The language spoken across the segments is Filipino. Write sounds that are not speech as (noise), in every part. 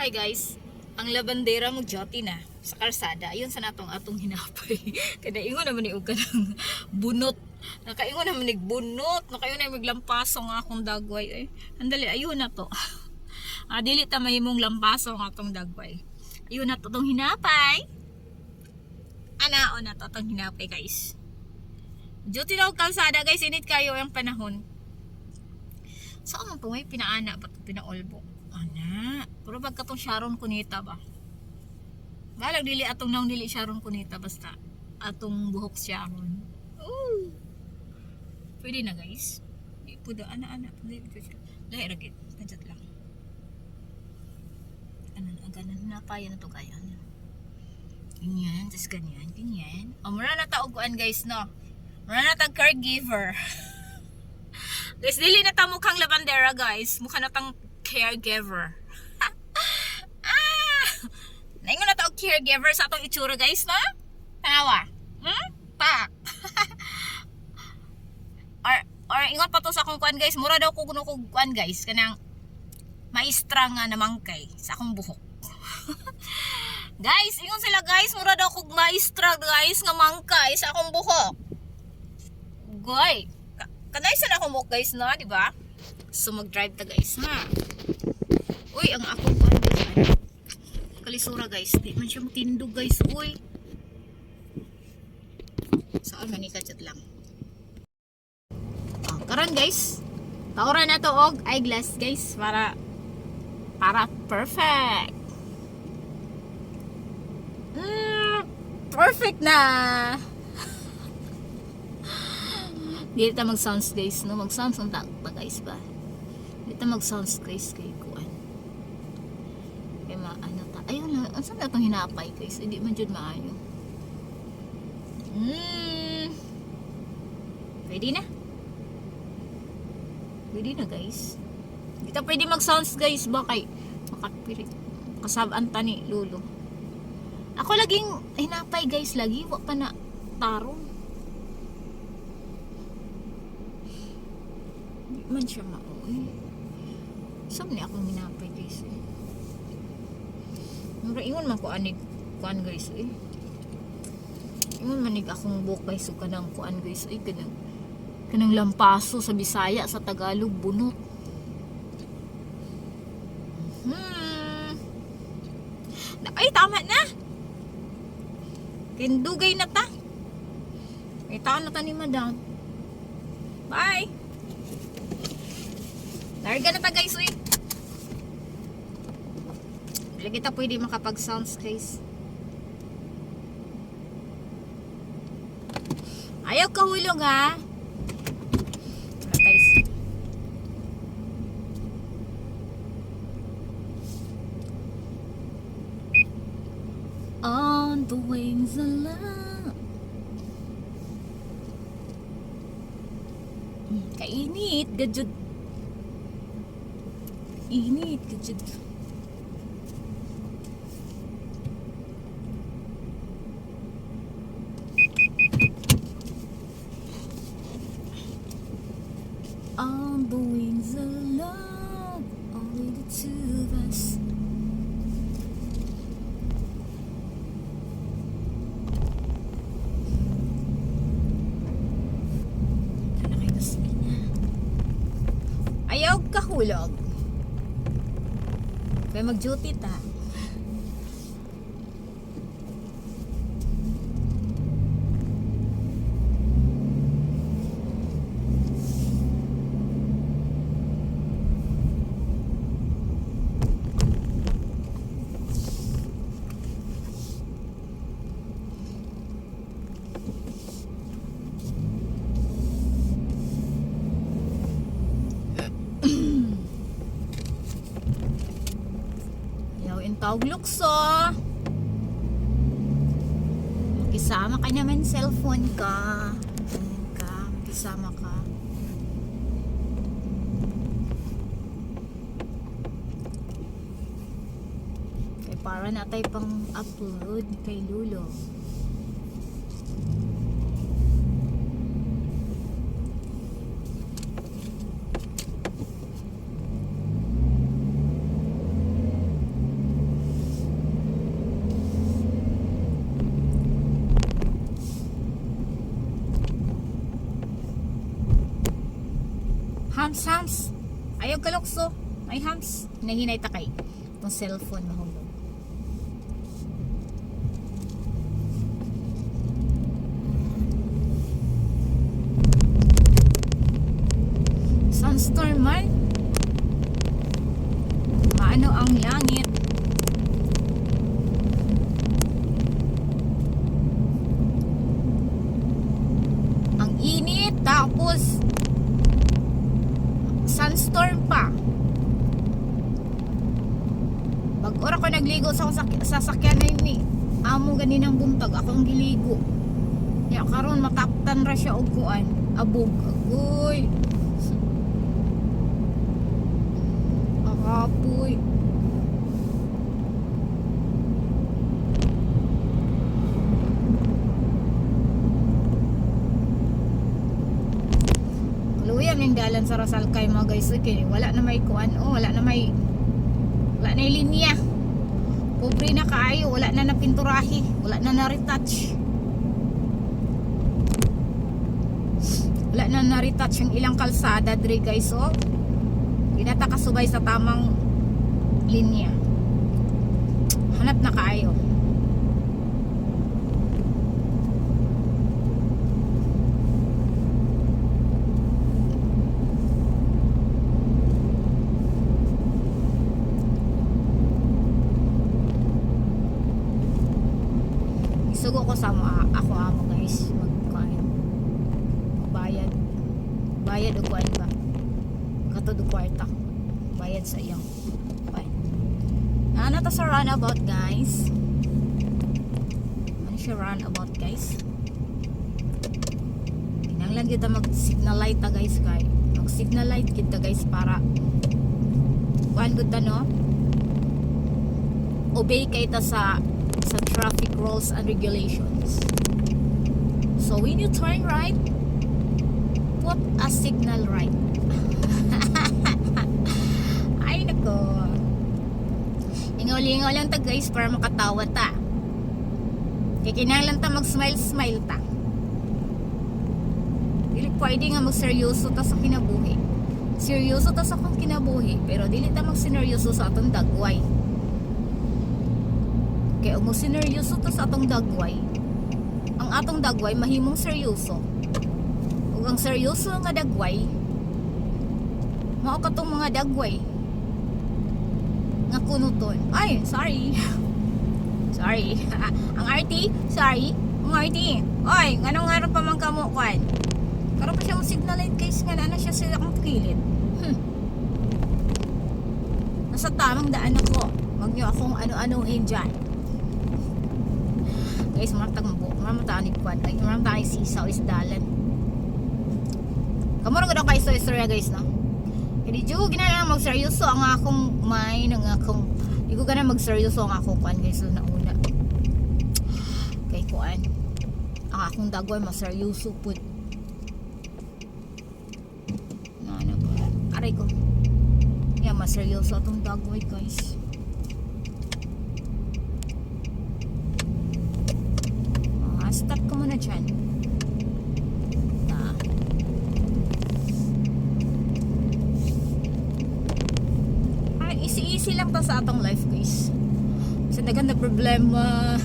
Hi guys, ang labandera mo joti na sa kalsada. Ayun sa natong atong hinapay. (laughs) Kada ingon naman ni og kanang bunot. Nakaingon naman ni bunot. Nakaingon na maglampaso nga akong dagway. Ay, andali ayun na to. (laughs) ah, dili ta mahimong lampaso nga atong dagway. Ayun na to tong hinapay. Ana o na to tong hinapay guys. Joti na kalsada guys, init kayo ang panahon. Saan man po may pinaana ba't pinaolbo? Ana, pero pagka tong Sharon Kunita ba? Balag dili atong naong dili Sharon Kunita basta atong buhok Sharon. Ooh. Pwede na guys. Di po da ana ana pwede siya. Lahi ragit, kadjat lang. Ano na napayan na to kaya. Ganyan, tas ganyan, ganyan. O, mura na tauguan guys, no? Mura na tag caregiver. (laughs) Guys, dili na ta mukhang labandera, guys. Mukha na tang caregiver. (laughs) ah! Naingon na ta og caregiver sa atong itsura, guys, na? Tawa. Hmm? Pa. (laughs) or, or ingon pa to sa akong kuan, guys. Mura daw ko kuno kog kuan, guys. Kanang maestra nga namangkay sa akong buhok. (laughs) guys, ingon sila, guys. Mura daw kog maestra, guys, nga mangkay sa akong buhok. Goy kanay sa ako mo guys na, di ba? So mag-drive ta guys ha. Uy, ang ako ko guys. ano? Kalisura guys, di man siya matindog guys. Uy. Saan man chat lang. Oh, karon guys. Taura na to og eyeglass guys para para perfect. Mm, perfect na. Dili ta mag-sounds guys, no? Mag-sounds ang ta pa guys ba? Dili ta mag-sounds guys kay kuan. Kay ma ano ta. Ayun na, unsa na itong hinapay guys? Hindi man jud maayo. Mm. Pwede na. Pwede na guys. Hindi ta pwede mag-sounds guys ba kay makapirit. Kasabaan ta ni Lolo. Ako laging hinapay guys lagi wa pa na tarong. Di man siya mauwi. Saan ni akong minapay guys eh. Mura ingon man ko anig kuan guys eh. Ingon manig akong guys so kanang kuan guys eh kanang kanang lampaso sa Bisaya sa Tagalog bunot. Hmm. Ay tama na. Kindugay na ta. Ay taon na ta ni madam. Bye. Larga na ta guys, Hindi kita pwede makapag-sounds guys. Ayaw kahulog ha. On the wings of love. Hmm, Kainit, gadjud Init ka dyan. On Ayaw kahulog. Kaya mag-duty ta. Tawag lukso. Makisama ka naman cellphone ka. Ka, makisama ka. Kay para na tayo pang upload kay Lulo. Hams, hams. Ayaw kalokso. Ay, hams. Hinahinay ta kay. Itong cellphone mahulog. Sunstorm man. Maano ang langit. Ang init. Tapos, sunstorm pa. Pag ora ko nagligo sa sak- sasakyan na ini, amo ganinang buntag ako ang giligo. Ya karon mataptan ra siya og kuan, abog. Agoy. Akapoy. Luyan yung dalan sa Rasal kay mga guys okay. Wala na may kuan oh, wala na may wala na linya. Pobre na kaayo, wala na napinturahe, wala na na-retouch. Wala na na-retouch yung ilang kalsada dre guys oh. Di na ta kasubay sa tamang linya. Hanap na kaayo. Isugo ko sa mga ako amo guys magkain. Bayad. Bayad o kuan ba? Kato do kwarta. Bayad sa iyang. Kuan. Ano to sa runabout guys? Ano siya runabout guys? Kinanglan kita mag signal light ta guys kay. Mag signal light kita guys para kuan gud ta no? Obey kay ta sa sa traffic rules and regulations. So when you turn right, put a signal right. (laughs) Ay nako. Ingol-ingol lang ta guys para makatawa ta. Kaya kinahanglan ta mag-smile-smile ta. Dili pwede nga magseryoso ta sa kinabuhi. Seryoso ta sa akong kinabuhi, pero dili ta magsineryoso sa atong dagway. Kaya mo sineryoso ta sa atong dagway. Ang atong dagway mahimong seryoso. Ug ang seryoso nga dagway mao katong mga dagway nga kunuton. Ay, sorry. (laughs) (laughs) sorry. ang RT, sorry. Ang RT. Oy, nganong nga pa man kamo kwan? Karon pa siya mo signal light case nga na siya sila akong kilid. Hmm. Nasa tamang daan ako. Wag niyo akong ano-anuhin dyan guys maratag mo maramata ni kwan. Ay maramata ni sisaw is dalan kamuro gud kay so istorya guys no? Kadi jugo ginana mag seryoso ang akong mind ang akong igo gana mag seryoso ang akong kwan guys na una kay kuan ang akong dagway mas seryoso pud na ano ba? Aray ko. Yeah mas seryoso atong dagway guys Ah, stop ko muna dyan. Ah. Easy-easy lang to sa atong life, guys. Kasi daghan na problema.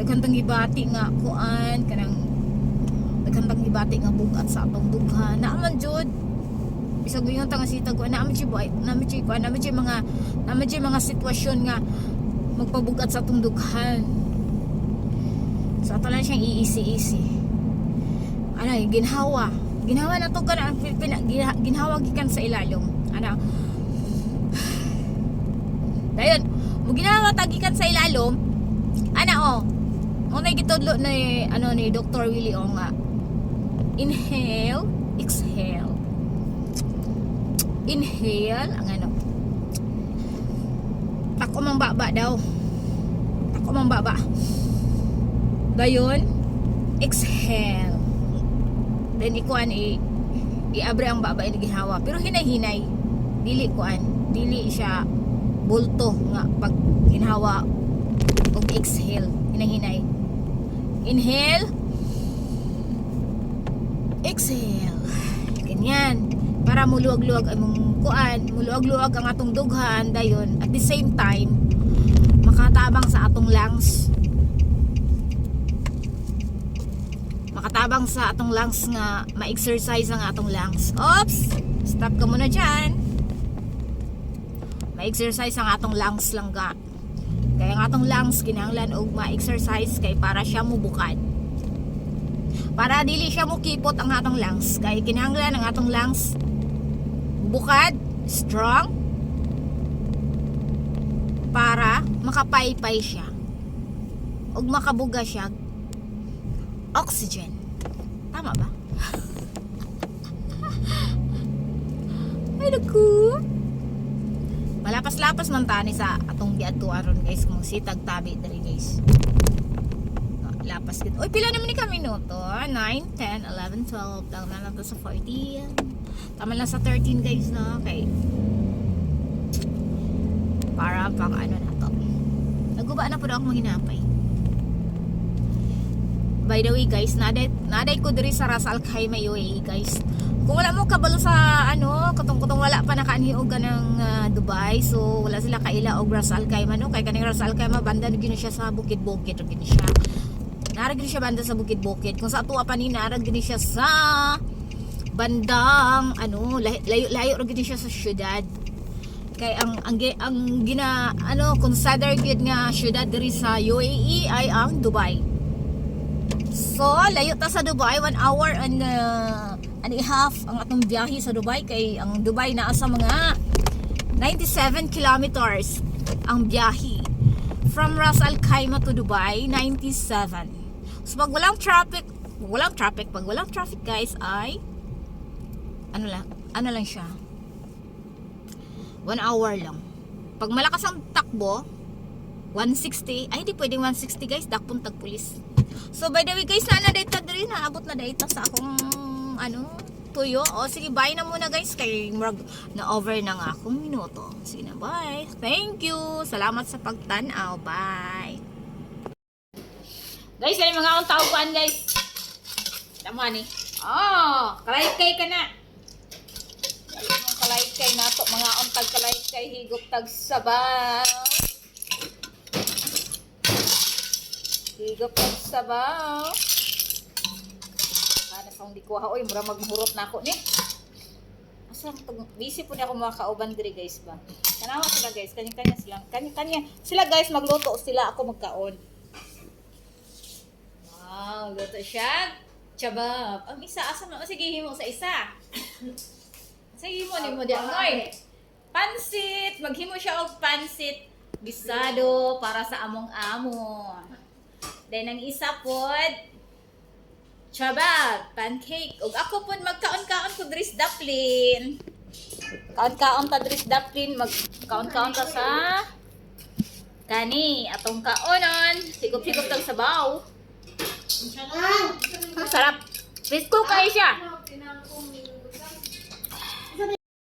Daghan tang ibati nga kuan kanang daghan tang ibati nga bugat sa atong dugha. Naaman jud. Bisag mo yung tanga sita ko, naaman jud buhay, naaman jud kuan, naaman mga naaman jud mga sitwasyon nga magpabugat sa atong dughan. So ato siyang iisi-isi. Ano, ginhawa. Ginhawa na to kana gina- ginhawa gikan sa ilalong. Ano? Dayon, mo ginawa tagikan sa ilalom. Ana oh. Mo na gitudlo ni ano ni Dr. Willie o nga. Inhale, exhale. Inhale, ang ano. Tako mang baba daw. Tako mang baba. Dayon, exhale. Then ikuan i iabre ang baba ini gihawa. Pero hinay-hinay. Dili kuan, dili siya bulto nga pag ginhawa og exhale, hinay-hinay. Inhale. Exhale. Ganyan. para muluwag-luwag among kuan muluwag-luwag ang atong dughan dayon at the same time makatabang sa atong lungs makatabang sa atong lungs nga ma-exercise ang atong lungs oops stop ka muna dyan ma-exercise ang atong lungs lang ga. Kaya ang atong lungs kinahanglan og ma-exercise kay para siya mubukad. Para dili siya mo kipot ang atong lungs kay kinahanglan ang atong lungs bukad strong para makapaypay siya ug makabuga siya oxygen. Tama ba? (laughs) Ay naku malapas-lapas man tani sa atong giadtuan ron guys kung sitag tabi diri guys lapas gid. Oy, pila naman ni kami minuto? 9, 10, 11, 12. Tama na to sa 40. Tama lang sa 13 guys na. Okay. Para pang ano na to. Naguba na po na ako hinapay. By the way guys, naday, naday ko diri sa Ras Al Khaimah UAE guys. Kung wala mo kabalo sa ano, katong-katong wala pa nakaaniog ng ah, Dubai, so wala sila kaila og Ras Al Khaimah no. Kay kaning Ras Al Khaimah banda gini siya sa bukid-bukid gini siya. Narag gini siya banda sa bukid-bukid. Kung sa ato pa ni narag gini siya sa bandang ano, layo layo, layo ra gini siya sa syudad. Kay ang ang, ang gina ano consider gid nga syudad diri sa UAE ay ang Dubai. So, layo ta sa Dubai, 1 hour and uh, and a half ang atong biyahe sa Dubai kay ang Dubai naa sa mga 97 kilometers ang biyahe. From Ras Al Khaimah to Dubai, 97. So, pag walang traffic, pag walang traffic, pag walang traffic guys ay ano lang, ano lang siya. 1 hour lang. Pag malakas ang takbo, 160, ay hindi pwedeng 160 guys, dakpon tag pulis. So by the way guys, na na data diri na abot na data sa akong ano tuyo. O sige, bye na muna guys kay murag na over na nga akong minuto. Sige na, bye. Thank you. Salamat sa pagtanaw. Bye. Guys, ay mga akong tawag guys. Tama ni. Oh, kalaykay ka na. Dali mong kalaykay na to. Mga untag kalaykay higop tag sabaw. Higop tag sabaw. Ano sa hindi kuha. Uy, mura magmurot na ako ni. Asa busy po niya ako mga kauban diri guys ba. Kanawa sila guys, kanya-kanya sila. Kanya-kanya sila guys magluto sila ako magkaon. Wow, luto siya. Chabab. Ang isa asa mo sige himo sa isa. Sige mo ni mo di angoy. Pansit, maghimo siya og pansit bisado para sa among amo. Then ang isa pod chabab, pancake. Ug ako pod magkaon-kaon ko dris daplin. Kaon-kaon ta dris daplin, magkaon-kaon ta sa kani atong kaonon. Sigop-sigop tag sabaw. Ang sarap. Presko kayo siya.